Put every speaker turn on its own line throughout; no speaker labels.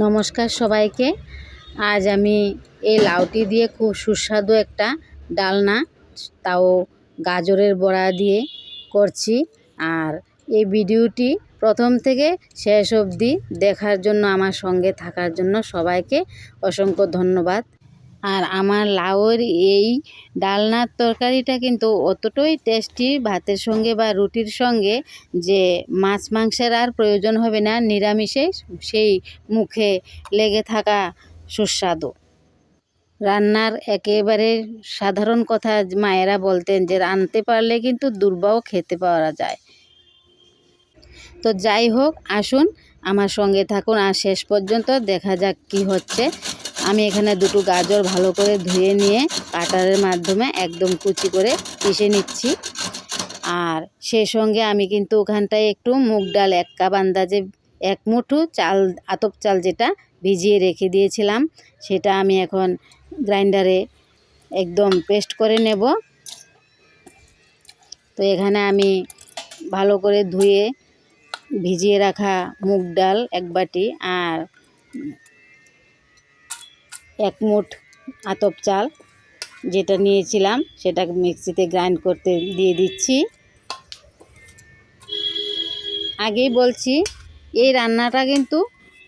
নমস্কার সবাইকে। আজ আমি এই লাউটি দিয়ে খুব সুস্বাদু একটা ডালনা, তাও গাজরের বড়া দিয়ে করছি। আর এই ভিডিওটি প্রথম থেকে শেষ অবধি দেখার জন্য, আমার সঙ্গে থাকার জন্য সবাইকে অসংখ্য ধন্যবাদ। আর আমার লাউয়ের এই ডালনার তরকারিটা কিন্তু অতটাই টেস্টি ভাতের সঙ্গে বা রুটির সঙ্গে যে মাছ মাংসের আর প্রয়োজন হবে না, নিরামিষে সেই মুখে লেগে থাকা সুস্বাদু। রান্নার একেবারে সাধারণ কথা মায়েরা বলতেন যে রাঁধতে পারলে কিন্তু দুর্বাও খেতে পাওয়া যায়। তো যাই হোক, আসুন আমার সঙ্গে থাকুন আর শেষ পর্যন্ত দেখা যাক কি হচ্ছে। আমি এখানে দুটো গাজর ভালো করে ধুয়ে নিয়ে কাটারের মাধ্যমে একদম কুচি করে পিষে নিচ্ছি। আর সেই সঙ্গে আমি কিন্তু ওখানটায় একটু মুগ ডাল, এক কাপ আন্দাজে এক মুঠো চাল, আতপ চাল যেটা ভিজিয়ে রেখে দিয়েছিলাম, সেটা আমি এখন গ্রাইন্ডারে একদম পেস্ট করে নেব। তো এখানে আমি ভালো করে ধুয়ে ভিজিয়ে রাখা মুগ ডাল এক বাটি আর এক মুঠ আতপ চাল যেটা নিয়েছিলাম, সেটা মিক্সিতে গ্রাইন্ড করতে দিয়ে দিচ্ছি। আগেই বলছি, এই রান্নাটা কিন্তু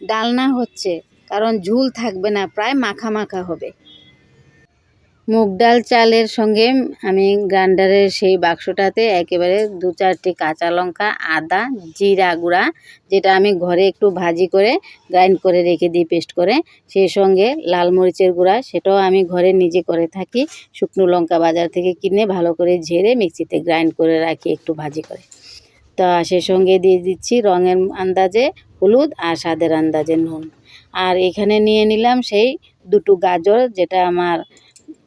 ডালনা হচ্ছে, কারণ ঝুল থাকবে না, প্রায় মাখা মাখা হবে। মুগ ডাল চালের সঙ্গে আমি গ্রাইন্ডারের সেই বাক্সটাতে একেবারে দু চারটি কাঁচা লঙ্কা, আদা, জিরা গুঁড়া, যেটা আমি ঘরে একটু ভাজি করে গ্রাইন্ড করে রেখে দিই পেস্ট করে। সেই সঙ্গে লাল মরিচের গুঁড়া, সেটাও আমি ঘরে নিজে করে থাকি, শুকনো লঙ্কা বাজার থেকে কিনে ভালো করে ঝেড়ে মিক্সিতে গ্রাইন্ড করে রাখি একটু ভাজি করে। তা সে সঙ্গে দিয়ে দিচ্ছি রঙের আন্দাজে হলুদ আর স্বাদের আন্দাজে নুন। আর এখানে নিয়ে নিলাম সেই দুটো গাজর, যেটা আমার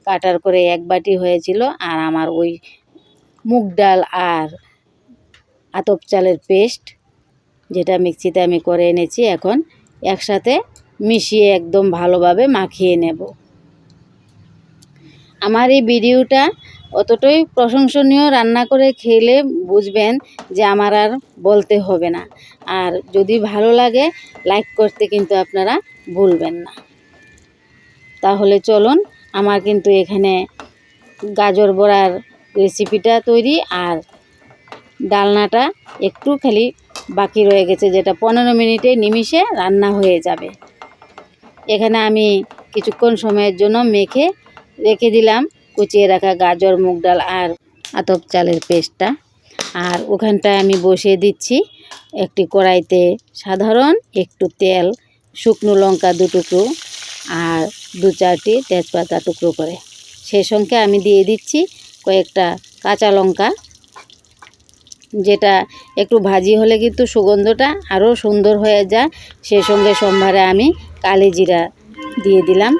কাটার করে এক বাটি হয়েছিল আর আমার ওই মুগ ডাল আর আতপ চালের পেস্ট, যেটা মিক্সিতে আমি করে এনেছি, এখন একসাথে মিশিয়ে একদম ভালোভাবে মাখিয়ে নেব। আমার এই ভিডিওটা অতটাই প্রশংসনীয় রান্না করে খেলে বুঝবেন যে আমার আর বলতে হবে না। আর যদি ভালো লাগে লাইক করতে কিন্তু আপনারা ভুলবেন না। তাহলে চলুন আমার কিন্তু এখানে গাজর বড়ার রেসিপিটা তৈরি আর ডালনাটা একটু খালি বাকি রয়ে গেছে, যেটা পনেরো মিনিটে নিমিষে রান্না হয়ে যাবে। এখানে আমি কিছুক্ষণ সময়ের জন্য মেখে রেখে দিলাম কুচিয়ে রাখা গাজর, মুগ ডাল আর আতপ চালের পেস্টটা। আর ওখানটায় আমি বসিয়ে দিচ্ছি একটি কড়াইতে সাধারণ একটু তেল, শুকনো লঙ্কা দুটুকু আর দু চারটি তেজপাতা টুকরো করে। সেই সঙ্গে আমি দিয়ে দিচ্ছি কয়েকটা কাঁচা লঙ্কা, যেটা একটু ভাজি হলে কিন্তু সুগন্ধটা আরও সুন্দর হয়ে যায়। সেই সঙ্গে সোমবারে আমি কালি জিরা দিয়ে দিলাম।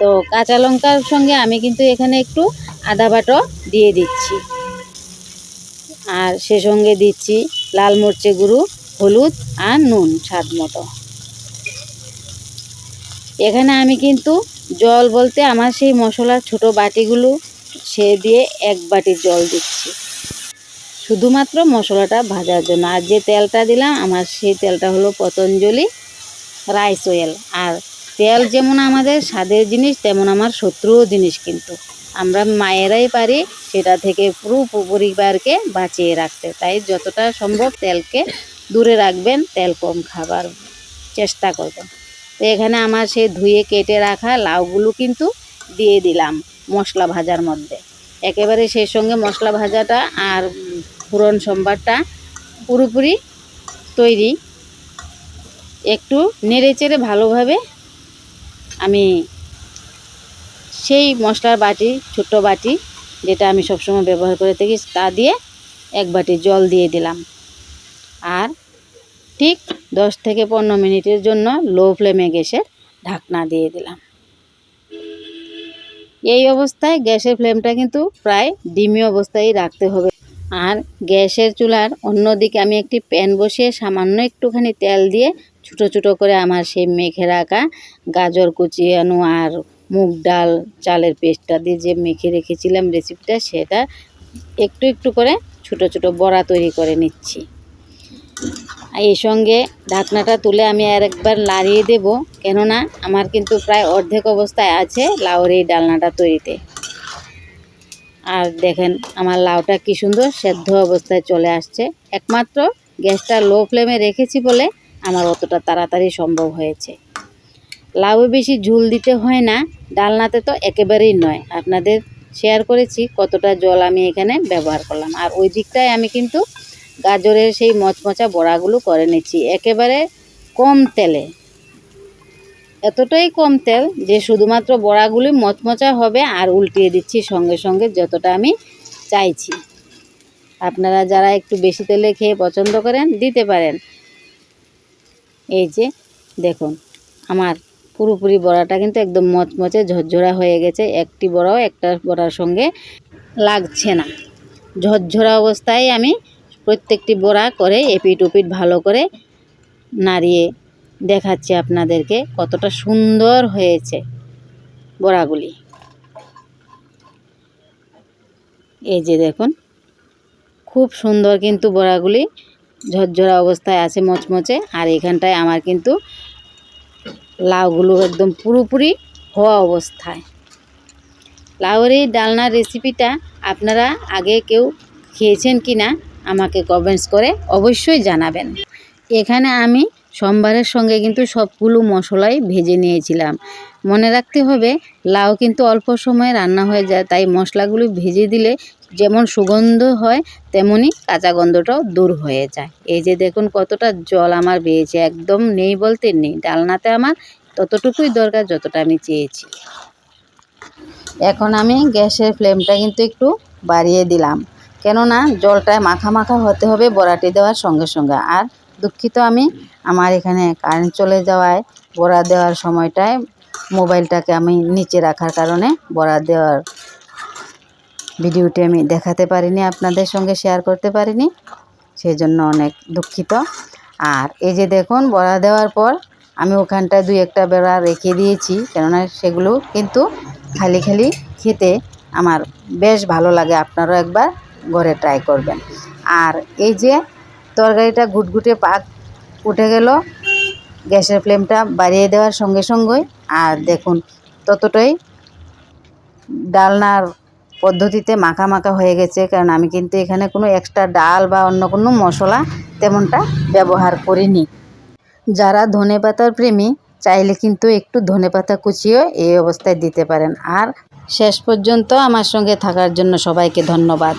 তো কাঁচা লঙ্কার সঙ্গে আমি কিন্তু এখানে একটু আদা বাটো দিয়ে দিচ্ছি। আর সে সঙ্গে দিচ্ছি লাল মরচে গুঁড়ো, হলুদ আর নুন স্বাদ মতো। এখানে আমি কিন্তু জল বলতে আমার সেই মশলার ছোট বাটিগুলো সে দিয়ে এক বাটি জল দিচ্ছি। শুধুমাত্র মশলাটা ভাজার জন্য। আর যে তেলটা দিলাম, আমার সেই তেলটা হলো পতঞ্জলি রাইস অয়েল। আর তেল যেমন আমাদের স্বাদের জিনিস, তেমন আমার শত্রুও জিনিস কিন্তু। আমরা মায়েরাই পারি সেটা থেকে পুরো পরিবারকে বাঁচিয়ে রাখতে। তাই যতটা সম্ভব তেলকে দূরে রাখবেন, তেল কম খাবার চেষ্টা করবেন। তো এখানে আমার সেই ধুয়ে কেটে রাখা লাউগুলো কিন্তু দিয়ে দিলাম মশলা ভাজার মধ্যে। একেবারে সেই সঙ্গে মশলা ভাজাটা আর পুরন সম্বারটা পুরোপুরি তৈরি। একটু নেড়ে চেড়ে ভালোভাবে আমি সেই মশলার বাটি, ছোট্ট বাটি যেটা আমি সবসময় ব্যবহার করে থাকি, তা দিয়ে এক বাটি জল দিয়ে দিলাম। আর ঠিক দশ থেকে পনেরো মিনিটের জন্য লো ফ্লেমে গ্যাসের ঢাকনা দিয়ে দিলাম। এই অবস্থায় গ্যাসের ফ্লেমটা কিন্তু প্রায় ডিমি অবস্থায় রাখতে হবে। আর গ্যাসের চুলার অন্যদিকে আমি একটি প্যান বসিয়ে সামান্য একটুখানি তেল দিয়ে ছোটো ছোটো করে আমার সেই মেখে রাখা গাজর কুচিয়ানো আর মুগ ডাল, চালের পেস্টটা দিয়ে যে মেখে রেখেছিলাম রেসিপিটা সেটা একটু একটু করে ছোটো ছোটো বড়া তৈরি করে নিচ্ছি। এই সঙ্গে ঢাকনাটা তুলে আমি আর একবার নাড়িয়ে দেব। কেননা আমার কিন্তু প্রায় অর্ধেক অবস্থায় আছে লাউর এই ডালনাটা তৈরিতে। আর দেখেন আমার লাউটা কি সুন্দর সেদ্ধ অবস্থায় চলে আসছে। একমাত্র গ্যাসটা লো ফ্লেমে রেখেছি বলে আমার অতটা তাড়াতাড়ি সম্ভব হয়েছে। লাউয়ে বেশি ঝুল দিতে হয় না, ডালনাতে তো একেবারেই নয়। আপনাদের শেয়ার করেছি কতটা জল আমি এখানে ব্যবহার করলাম। আর ওই দিকটায় আমি কিন্তু গাজরের সেই মচমচা বড়াগুলো করে নিচ্ছি। একেবারে কম তেলে। এতটাই কম তেল যে শুধুমাত্র বড়াগুলি মচমচা হবে আর উল্টিয়ে দিচ্ছি সঙ্গে সঙ্গে যতটা আমি চাইছি। আপনারা যারা একটু বেশি তেলে খেয়ে পছন্দ করেন, দিতে পারেন। এই যে, দেখুন, আমার পুরোপুরি বড়াটা কিন্তু একদম মচমচে ঝরঝরা হয়ে গেছে। একটি বড়াও একটা বড়ার সঙ্গে লাগছে না। ঝরঝরা অবস্থায় আমি প্রত্যেকটি বড়া করে এপিট ওপিট ভালো করে নাড়িয়ে দেখাচ্ছি আপনাদেরকে কতটা সুন্দর হয়েছে বড়াগুলি এই যে দেখুন, খুব সুন্দর কিন্তু বড়াগুলি ঝরঝরা অবস্থায় আছে মচমচে, আর এখানটায় আমার কিন্তু লাউগুলো একদম পুরোপুরি হওয়া অবস্থায়। লাউয়ের এই ডালনার রেসিপিটা আপনারা আগে কেউ খেয়েছেন কি না আমাকে কমেন্টস করে অবশ্যই জানাবেন। এখানে আমি সোমবারের সঙ্গে কিন্তু সবগুলো মশলাই ভেজে নিয়েছিলাম। মনে রাখতে হবে, লাউ কিন্তু অল্প সময়ে রান্না হয়ে যায়, তাই মশলাগুলো ভেজে দিলে যেমন সুগন্ধ হয়, তেমনি কাঁচা গন্ধটাও দূর হয়ে যায়। এই যে দেখুন কতটা জল আমার বেয়েছে একদম নেই বলতে নেই। ডালনাতে আমার ততটুকুই দরকার যতটা আমি চেয়েছি। এখন আমি গ্যাসের ফ্লেমটা কিন্তু একটু বাড়িয়ে দিলাম। কেননা জলটা মাখা মাখা হতে হবে বড়াটি দেওয়ার সঙ্গে সঙ্গে। আর দুঃখিত আমি, আমার এখানে কারেন্ট চলে যাওয়ায় বড়া দেওয়ার সময়টায় মোবাইলটাকে আমি নিচে রাখার কারণে বড়া দেওয়ার ভিডিওটি আমি দেখাতে পারিনি, আপনাদের সঙ্গে শেয়ার করতে পারিনি সেই জন্য অনেক দুঃখিত। আর এই যে দেখুন বড়া দেওয়ার পর আমি ওখানটায় দুই একটা বেড়া রেখে দিয়েছি, কেননা সেগুলো কিন্তু খালি খালি খেতে আমার বেশ ভালো লাগে। আপনারাও একবার ঘরে ট্রাই করবেন। আর এই যে তরকারিটা ঘুটঘুটে পাক উঠে গেল, গ্যাসের ফ্লেমটা বাড়িয়ে দেওয়ার সঙ্গে সঙ্গেই। আর দেখুন, ততটাই ডালনার পদ্ধতিতে মাখা মাখা হয়ে গেছে, কারণ আমি কিন্তু এখানে কোনো এক্সট্রা ডাল বা অন্য কোনো মশলা তেমনটা ব্যবহার করিনি। যারা ধনে পাতার প্রেমী, চাইলে কিন্তু একটু ধনে পাতা কুচিও এই অবস্থায় দিতে পারেন। আর শেষ পর্যন্ত আমার সঙ্গে থাকার জন্য সবাইকে ধন্যবাদ।